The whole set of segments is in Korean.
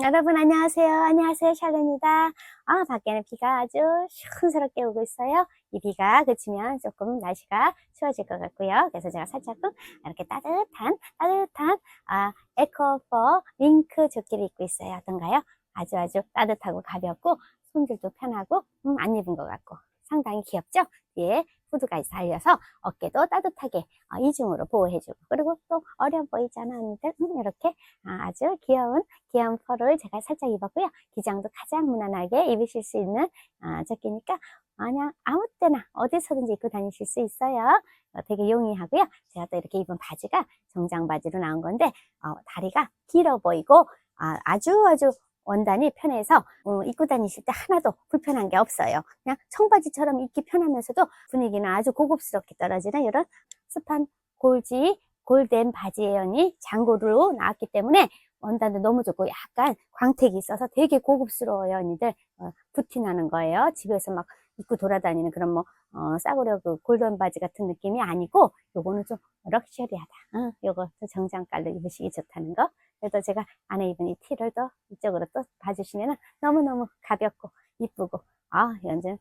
여러분 안녕하세요. 안녕하세요. 샬롯입니다. 아, 밖에는 비가 아주 시원스럽게 오고 있어요. 이 비가 그치면 조금 날씨가 추워질 것 같고요. 그래서 제가 살짝 이렇게 따뜻한, 따뜻한, 아, 에코퍼 링크 조끼를 입고 있어요. 어떤가요? 아주 아주 따뜻하고 가볍고, 손질도 편하고, 음, 안 입은 것 같고, 상당히 귀엽죠? 뒤에 후드가 달려서 어깨도 따뜻하게 어, 이중으로 보호해주고 그리고 또 어려 보이잖아 언니들. 음, 이렇게 아, 주 귀여운 귀여운 펄을 제가 살짝 입었고요. 기장도 가장 무난하게 입으실 수 있는 아, 조끼니까 그냥 아무 때나 어디서든지 입고 다니실 수 있어요. 어, 되게 용이하고요. 제가 또 이렇게 입은 바지가 정장 바지로 나온 건데 어, 다리가 길어 보이고 아, 아주 아주 원단이 편해서 어, 입고 다니실 때 하나도 불편한 게 없어요. 그냥 청바지처럼 입기 편하면서도 분위기는 아주 고급스럽게 떨어지는 이런 습한 골지 골덴 바지예요니 장고로 나왔기 때문에 원단도 너무 좋고 약간 광택이 있어서 되게 고급스러워요 언니들 어, 부티나는 거예요 집에서 막 입고 돌아다니는 그런 뭐 어, 싸구려 그 골든 바지 같은 느낌이 아니고 요거는 좀 럭셔리하다. 어, 요것도 정장 깔로 입으시기 좋다는 거. 그래서 제가 안에 입은 이 티를 또 이쪽으로 또 봐주시면 너무너무 가볍고 이쁘고. 아 완전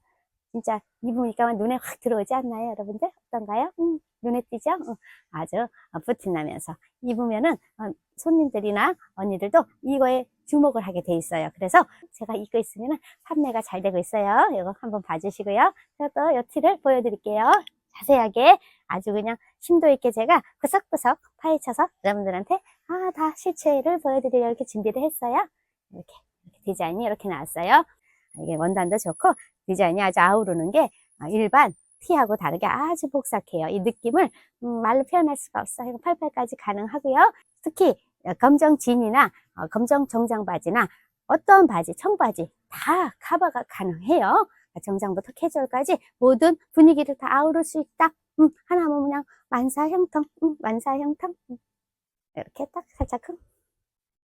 진짜 입으니까 눈에 확 들어오지 않나요 여러분들? 어떤가요? 음, 눈에 띄죠? 음, 아주 부티나면서 입으면은 어, 손님들이나 언니들도 이거에 주목을 하게 돼 있어요 그래서 제가 입고 있으면 판매가 잘 되고 있어요 이거 한번 봐주시고요 제가 또이 티를 보여드릴게요 자세하게 아주 그냥 심도 있게 제가 구석구석 파헤쳐서 여러분들한테 아, 다 실체를 보여드리려고 이렇게 준비를 했어요. 이렇게, 이렇게 디자인이 이렇게 나왔어요. 이게 원단도 좋고 디자인이 아주 아우르는 게 아, 일반 티하고 다르게 아주 복삭해요. 이 느낌을 음, 말로 표현할 수가 없어요. 팔팔까지 가능하고요. 특히 검정 진이나 어, 검정 정장 바지나 어떤 바지, 청바지 다 커버가 가능해요. 정장부터 캐주얼까지 모든 분위기를 다 아우를 수 있다. 음, 하나면 그냥 만사 형통, 음, 만사 형통. 음. 이렇게 딱 살짝 큰.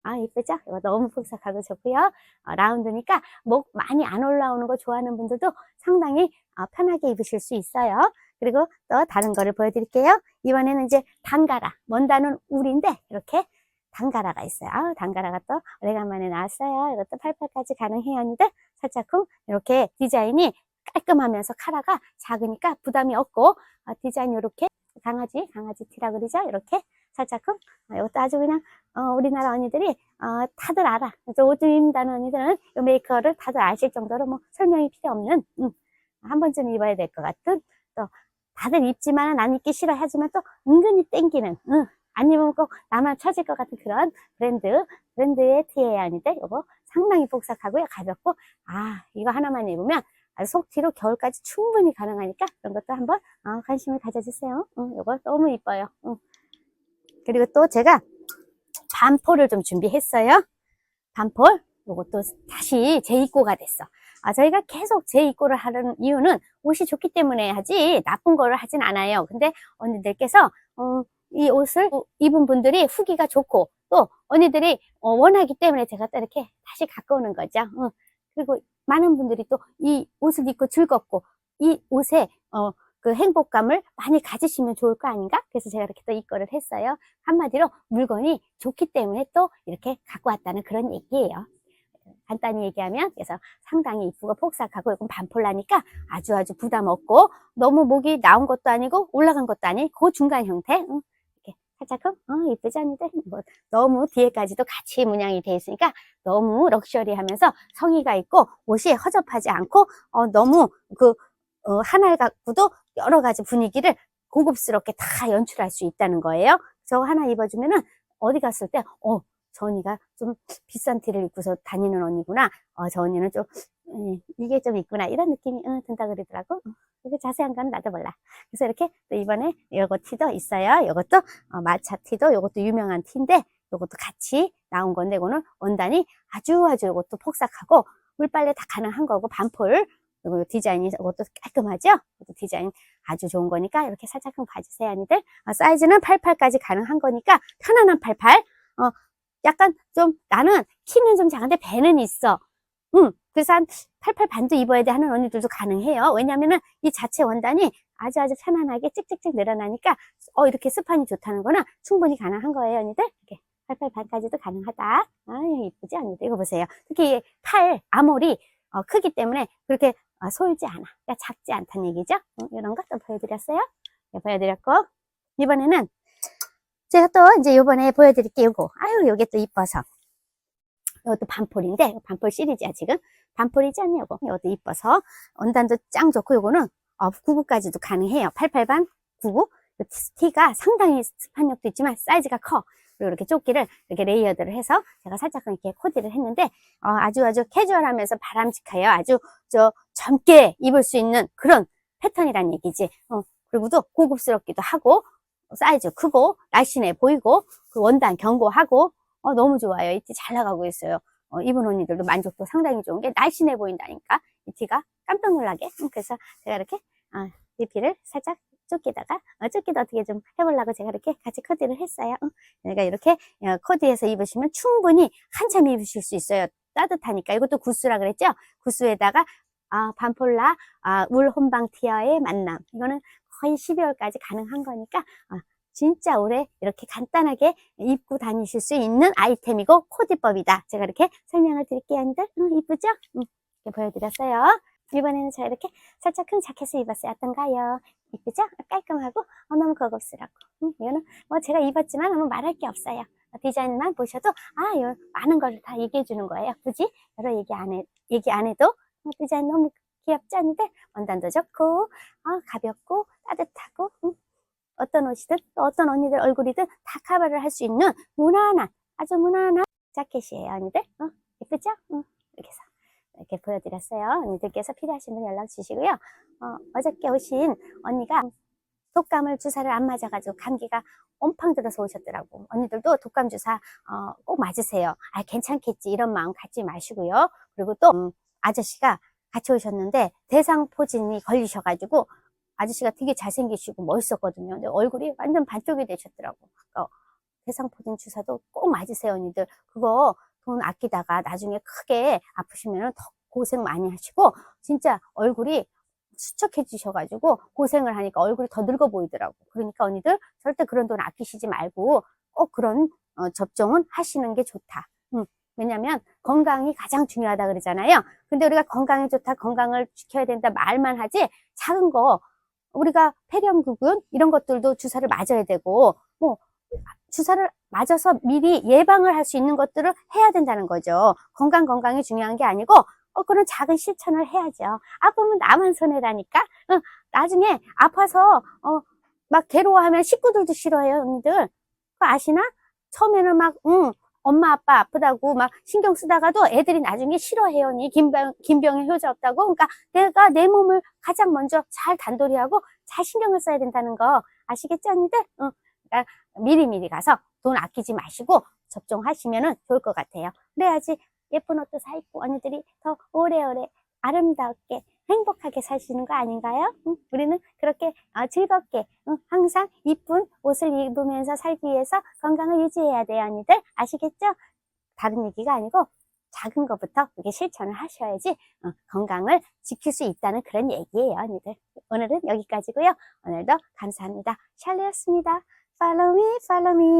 아, 이쁘죠? 이거 너무 푹삭하고 좋고요. 어, 라운드니까 목 많이 안 올라오는 거 좋아하는 분들도 상당히 어, 편하게 입으실 수 있어요. 그리고 또 다른 거를 보여드릴게요. 이번에는 이제 단가라. 먼다는 울인데 이렇게 단가라가 있어요. 아, 단가라가 또 오래간만에 나왔어요. 이것도 팔팔까지 가능해요. 언니들 살짝쿵 이렇게 디자인이 깔끔하면서 카라가 작으니까 부담이 없고 어, 디자인 이렇게 강아지 강아지 티라 그러죠. 이렇게 살짝쿵 어, 이것도 아주 그냥 어, 우리나라 언니들이 어, 다들 알아. 옷 입는다는 언니들은 이 메이커를 다들 아실 정도로 뭐 설명이 필요 없는 음, 한 번쯤 입어야 될 것 같은 또 다들 입지만 안 입기 싫어 하지만 또 은근히 땡기는 음, 안 입으면 꼭 나만 처질 것 같은 그런 브랜드 브랜드의 티예요 언니들 이거 상당히 복삭하고요 가볍고 아 이거 하나만 입으면 속티로 겨울까지 충분히 가능하니까 그런 것도 한번 어, 관심을 가져주세요 응, 이거 너무 이뻐요 응. 그리고 또 제가 반폴을 좀 준비했어요. 반폴 이것도 다시 재입고가 됐어. 아, 저희가 계속 재입고를 하는 이유는 옷이 좋기 때문에 하지 나쁜 거를 하진 않아요. 근데 언니들께서 어, 이 옷을 입은 분들이 후기가 좋고 또 언니들이 어, 원하기 때문에 제가 또 이렇게 다시 갖고 오는 거죠. 어, 그리고 많은 분들이 또 이 옷을 입고 즐겁고 이 옷에 어, 그 행복감을 많이 가지시면 좋을 거 아닌가? 그래서 제가 이렇게 또 이거를 했어요. 한마디로 물건이 좋기 때문에 또 이렇게 갖고 왔다는 그런 얘기예요. 간단히 얘기하면 그래서 상당히 이쁘고 폭삭하고 이건 반폴라니까 아주 아주 부담 없고 너무 목이 나온 것도 아니고 올라간 것도 아닌 그 중간 형태 응. 살짝 어, 이쁘지 않은데 뭐 너무 뒤에까지도 같이 문양이 되어 있으니까 너무 럭셔리하면서 성의가 있고 옷이 허접하지 않고 어, 너무 그 어, 하나를 갖고도 여러 가지 분위기를 고급스럽게 다 연출할 수 있다는 거예요. 저거 하나 입어주면은 어디 갔을 때, 어, 저 언니가 좀 비싼 티를 입고서 다니는 언니구나. 어, 저 언니는 좀, 음, 이게 좀 있구나. 이런 느낌이 음, 든다 그러더라고. 이게 자세한 건 나도 몰라. 그래서 이렇게 또 이번에 요거 티도 있어요. 요것도 어, 마차 티도 요것도 유명한 티인데 요것도 같이 나온 건데 이거는 원단이 아주 아주 요것도 폭삭하고 물빨래 다 가능한 거고 반폴 그리고 디자인이 이것도 깔끔하죠? 이것도 디자인 아주 좋은 거니까 이렇게 살짝 봐주세요, 언니들. 어, 사이즈는 88까지 가능한 거니까 편안한 88. 어, 약간 좀 나는 키는 좀 작은데 배는 있어. 응. 그래서 한 88 반도 입어야 돼 하는 언니들도 가능해요. 왜냐면은 이 자체 원단이 아주 아주 편안하게 찍찍찍 늘어나니까 어 이렇게 스판이 좋다는 거는 충분히 가능한 거예요, 언니들. 이렇게 88 반까지도 가능하다. 아유, 이쁘지 않는데 이거 보세요. 특히 팔 아몰이 어, 크기 때문에 그렇게 어, 솔지 않아. 그러니까 작지 않다는 얘기죠. 어, 이런 것도 보여드렸어요. 네, 보여드렸고 이번에는 제가 또 이제 요번에 보여드릴게요. 요거. 아유, 요게 또 이뻐서. 이것도 반폴인데, 반폴 시리즈야, 지금. 반폴이지 않냐, 요거. 이것도 이뻐서. 원단도 짱 좋고, 요거는, 어, 99까지도 가능해요. 88반, 99. 티가 상당히 스판력도 있지만, 사이즈가 커. 그리고 이렇게 조끼를 이렇게 레이어드를 해서, 제가 살짝 이렇게 코디를 했는데, 어, 아주 아주 캐주얼하면서 바람직해요. 아주, 저, 젊게 입을 수 있는 그런 패턴이란 얘기지. 어, 그리고 또 고급스럽기도 하고, 사이즈 크고 날씬해 보이고 그 원단 견고하고 어, 너무 좋아요. 이 티 잘 나가고 있어요. 어, 입은 언니들도 만족도 상당히 좋은 게 날씬해 보인다니까 이 티가 깜짝 놀라게 음, 그래서 제가 이렇게 어, 리피를 살짝 쫓기다가 어, 쫓기도 어떻게 좀 해보려고 제가 이렇게 같이 코디를 했어요. 어, 그러니까 이렇게 어, 코디해서 입으시면 충분히 한참 입으실 수 있어요. 따뜻하니까 이것도 구스라 그랬죠? 구스에다가 아, 반폴라 아, 울 혼방 티어의 만남 이거는 거의 12월까지 가능한 거니까 어, 진짜 올해 이렇게 간단하게 입고 다니실 수 있는 아이템이고 코디법이다. 제가 이렇게 설명을 드릴게요. 언니들 응, 이쁘죠? 응, 이렇게 보여드렸어요. 이번에는 제가 이렇게 살짝 큰 자켓을 입었어요. 어떤가요? 이쁘죠? 깔끔하고 어, 너무 고급스럽고 응, 이거는 뭐 제가 입었지만 아무 말할 게 없어요. 어, 디자인만 보셔도 아, 요 많은 걸 다 얘기해 주는 거예요. 굳이 여러 얘기 안 해, 얘기 안 해도 어, 디자인 너무 귀엽지 않은데 원단도 좋고 어, 가볍고 따뜻하고 응. 어떤 옷이든 또 어떤 언니들 얼굴이든 다 커버를 할 수 있는 무난한 아주 무난한 자켓이에요 언니들. 어, 예쁘죠? 응. 이렇게 해서 이렇게 보여드렸어요. 언니들께서 필요하신 분 연락 주시고요. 어, 어저께 오신 언니가 독감을 주사를 안 맞아가지고 감기가 엄청 들어서 오셨더라고. 언니들도 독감 주사 어, 꼭 맞으세요. 아 괜찮겠지. 이런 마음 갖지 마시고요. 그리고 또 음, 아저씨가 같이 오셨는데 대상포진이 걸리셔가지고 아저씨가 되게 잘생기시고 멋있었거든요. 근데 얼굴이 완전 반쪽이 되셨더라고. 그러니까 대상포진 주사도 꼭 맞으세요, 언니들. 그거 돈 아끼다가 나중에 크게 아프시면 더 고생 많이 하시고 진짜 얼굴이 수척해지셔가지고 고생을 하니까 얼굴이 더 늙어 보이더라고. 그러니까 언니들 절대 그런 돈 아끼시지 말고 꼭 그런 어, 접종은 하시는 게 좋다. 음, 왜냐면 건강이 가장 중요하다 그러잖아요. 근데 우리가 건강이 좋다, 건강을 지켜야 된다 말만 하지 작은 거 우리가 폐렴구군 이런 것들도 주사를 맞아야 되고 뭐 주사를 맞아서 미리 예방을 할 수 있는 것들을 해야 된다는 거죠. 건강 건강이 중요한 게 아니고 어, 그런 작은 실천을 해야죠. 아프면 나만 손해라니까. 어, 나중에 아파서 어, 막 괴로워하면 식구들도 싫어해요, 언니들. 아시나? 처음에는 막 응, 엄마 아빠 아프다고 막 신경 쓰다가도 애들이 나중에 싫어해요. 니 김병, 김병의 효자 없다고. 그러니까 내가 내 몸을 가장 먼저 잘 단돌이하고 잘 신경을 써야 된다는 거 아시겠죠, 언니들? 응. 그러니까 미리미리 가서 돈 아끼지 마시고 접종하시면 좋을 것 같아요. 그래야지 예쁜 옷도 사 입고 언니들이 더 오래오래 아름답게 행복하게 있는 거 아닌가요? 응? 우리는 그렇게 어, 즐겁게 응? 항상 이쁜 옷을 입으면서 살기 위해서 건강을 유지해야 돼요, 언니들. 아시겠죠? 다른 얘기가 아니고 작은 것부터 이게 실천을 하셔야지 어, 건강을 지킬 수 있다는 그런 얘기예요, 언니들. 오늘은 여기까지고요. 오늘도 감사합니다. 샬리였습니다. Follow me, follow me.